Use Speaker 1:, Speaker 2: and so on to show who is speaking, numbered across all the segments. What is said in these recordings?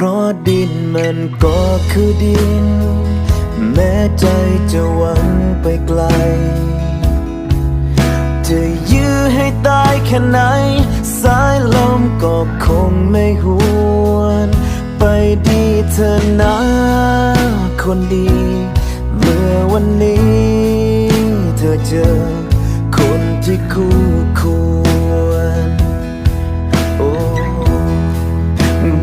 Speaker 1: เพราะดินมันก็คือดิน แม้ใจจะหวังไปไกล จะยื้อให้ตายแค่ไหน สายลมก็คงไม่หวน ไปดีเธอนะคนดี เมื่อวันนี้เธอเจอคนที่คู่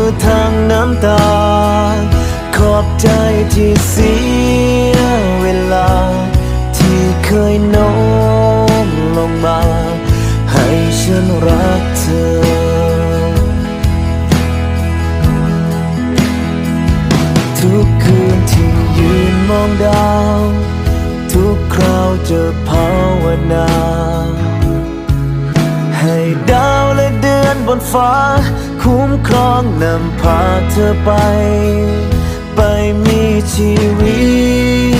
Speaker 1: อทางน้ำตา ขอบใจที่เสียเวลา ที่เคยโน้มลงมา ให้ฉันรักเธอ ทุกคืนที่ยืนมองดาว ทุกคราวจะภาวนาให้ดาวและเดือนบนฟ้า คุ้มครองนำพาเธอไป ไปมีชีวิ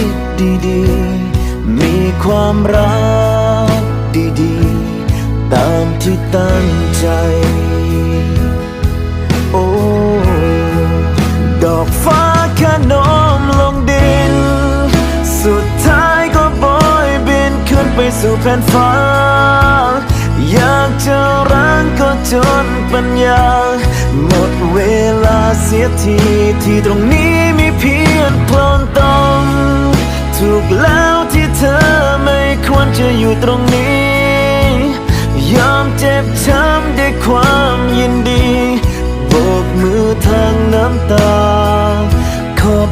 Speaker 1: ตดีๆ มีความรักดีๆ ตามที่ตั้งใจ โอ้ ดอกฟ้าแค่โน้มลงดิน สุดท้ายก็โบยบินขึ้นไปสู่แผ่นฟ้า อยากจะรั้งก็จนปัญญา หมดเวลาเสียทีที่ตรงนี้มีเพียงโคลนตมถูกแล้วที่เธอไม่ควรจะอยู่ตรงนี้ ยอมเจ็บช้ำด้วยความยินดีโบกมือทางน้ำตา ขอบ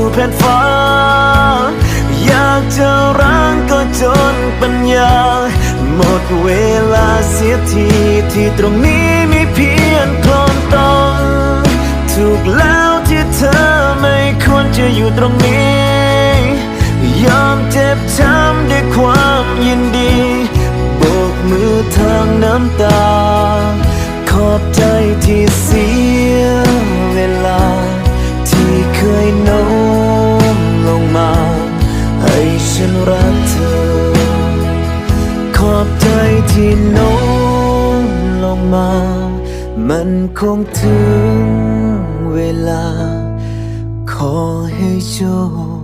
Speaker 1: สู่แผ่นฟ้า อยากจะรั้งก็จนปัญญา หมดเวลาเสียทีที่ตรงนี้มีเพียงคนตมถูกแล้วที่เธอไม่ควรจะอยู่ตรงนี้ ยอมเจ็บช้ำด้วยความยินดีโบกมือทางน้ำตา ขอบใจที่เสียเวลาที่เคยโน้ ฉันรักเธอ ขอบใจที่โน้มลงมา มันคงถึงเวลา ขอให้โชค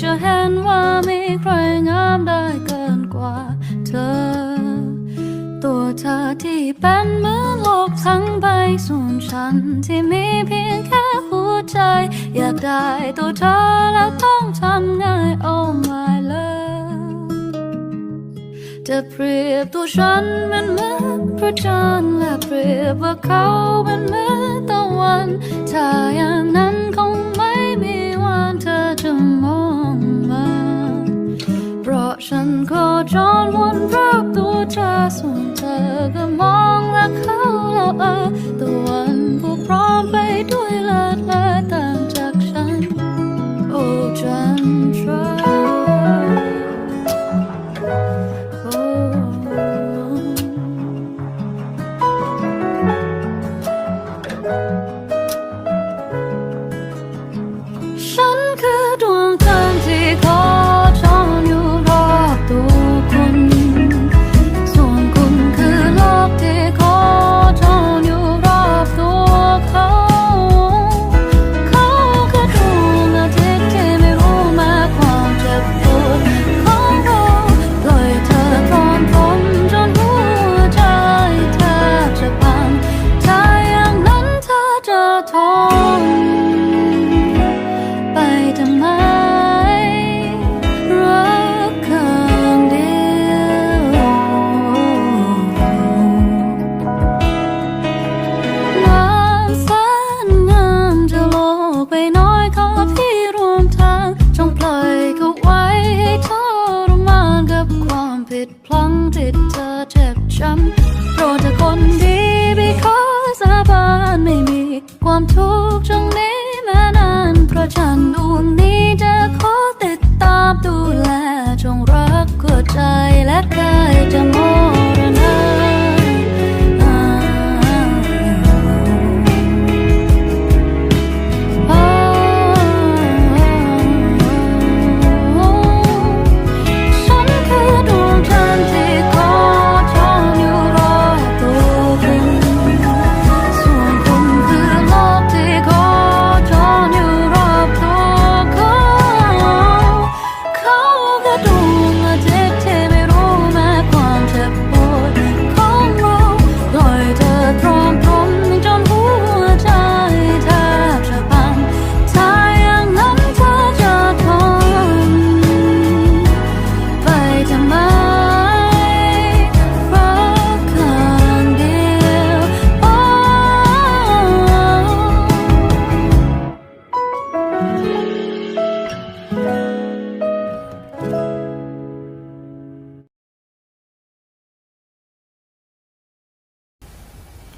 Speaker 2: จะเห็นว่ามีใครงามได้เกินกว่าเธอ ตัวเธอที่เป็นเหมือนโลกทั้งใบส่วนฉันที่มีเพียงแค่หัวใจ อยากได้ตัวเธอแล้วต้องทำไง Oh my love จะเปรียบตัวฉันมันเหมือนพระจันทร์และเปรียบว่าเขาเป็นเหมือนตะวันถ้าอย่างนั้นค ฉันก็จรวนรอบตัวเธอส่วนเธอก็มองและเขาแล้วเออตัว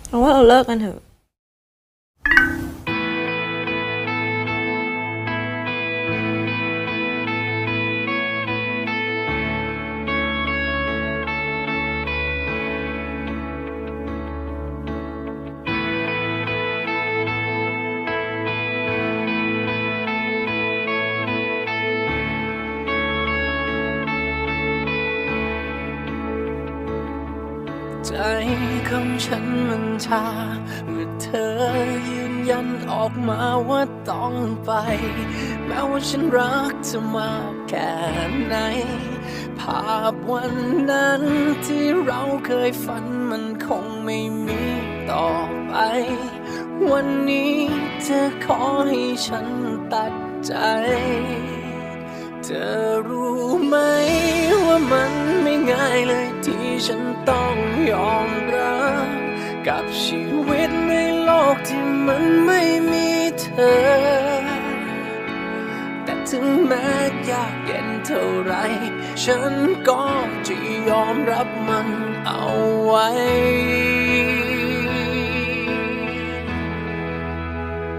Speaker 2: เอาว่าเราเลิกกันเถอะ
Speaker 3: ใจของฉันมันชาเมื่อเธอยืนยันออกมาว่าต้องไป แม้ว่าฉันรักเธอมากแค่ไหน ภาพวันนั้นที่เราเคยฝันมันคงไม่มีต่อไป วันนี้เธอขอให้ฉันตัดใจ เธอรู้ไหมว่ามัน ง่ายเลยที่ฉันต้องยอมรับ กับชีวิตในโลกที่มันไม่มีเธอ แต่ถึงแม้ยากเย็นเท่าไร ฉันก็จะยอมรับมันเอาไว้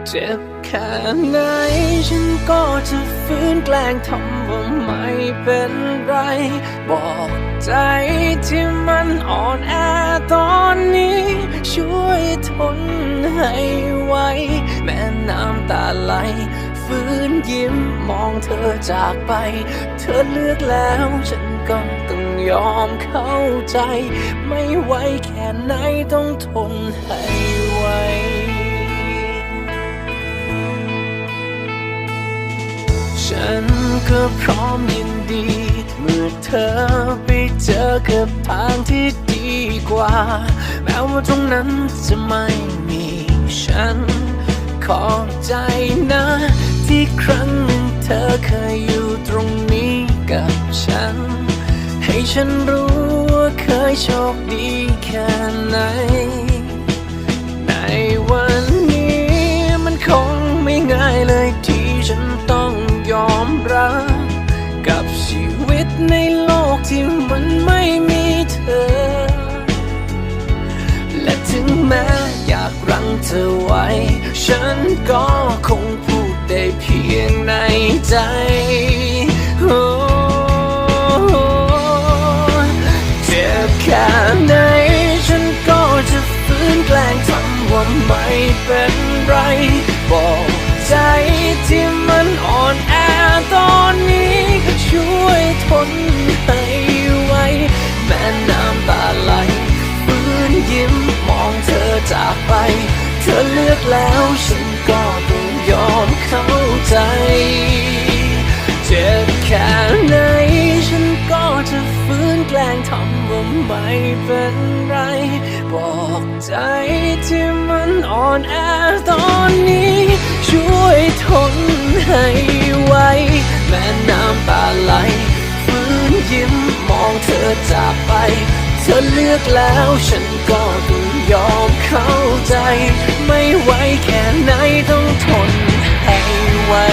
Speaker 3: เจ็บแค่ไหนฉันก็จะฟื้นแกล้งทำว่าไม่เป็นไร บอก ใจที่มันอ่อนแอตอนนี้ ช่วยทนให้ไวแม้น้ำตาไหลฟื้นยิ้มมองเธอจากไป เธอเลือกแล้วฉันก็ต้องยอมเข้าใจ ไม่ไหวแค่ไหนต้องทนให้ไวฉันก็พร้อมยินดี มื่อเธอไปเจอกับทางที่ดีกว่า แม้ว่าตรงนั้นจะไม่มีฉัน ขอบใจนะ ที่ครั้งหนึ่งเธอเคยอยู่ตรงนี้กับฉัน ให้ฉันรู้ว่าเคยโชคดีแค่ไหน ในวันนี้มันคงไม่ง่ายเลยที่ฉันต้องยอมรับ ในโลกที่มันไม่มีเธอ และถึงแม้อยากรั้งเธอไว้ ฉันก็คงพูดได้เพียงในใจเจ็บแค่ไหนฉันก็จะฟื้นแกล้งทำว่าไม่เป็นไร บอกใจที่มันอ่อนแอตอนนี้ก็ช่วย ทนให้ไว้ แม้น้ำตาไหลฟื้นยิ้มมองเธอจากไป เธอเลือกแล้วฉันก็ต้องยอมเข้าใจ เจ็บแค่ไหนฉันก็จะฟื้นแกล้งทำว่าไม่เป็นไร บอกใจที่มันอ่อนแอตอนนี้ ช่วยทนให้ไว้ แม้น้ำตาไหล ยิ้มมองเธอจากไป เธอเลือกแล้วฉันก็ต้องยอมเข้าใจ ไม่ไหวแค่ไหนต้องทนให้ไว้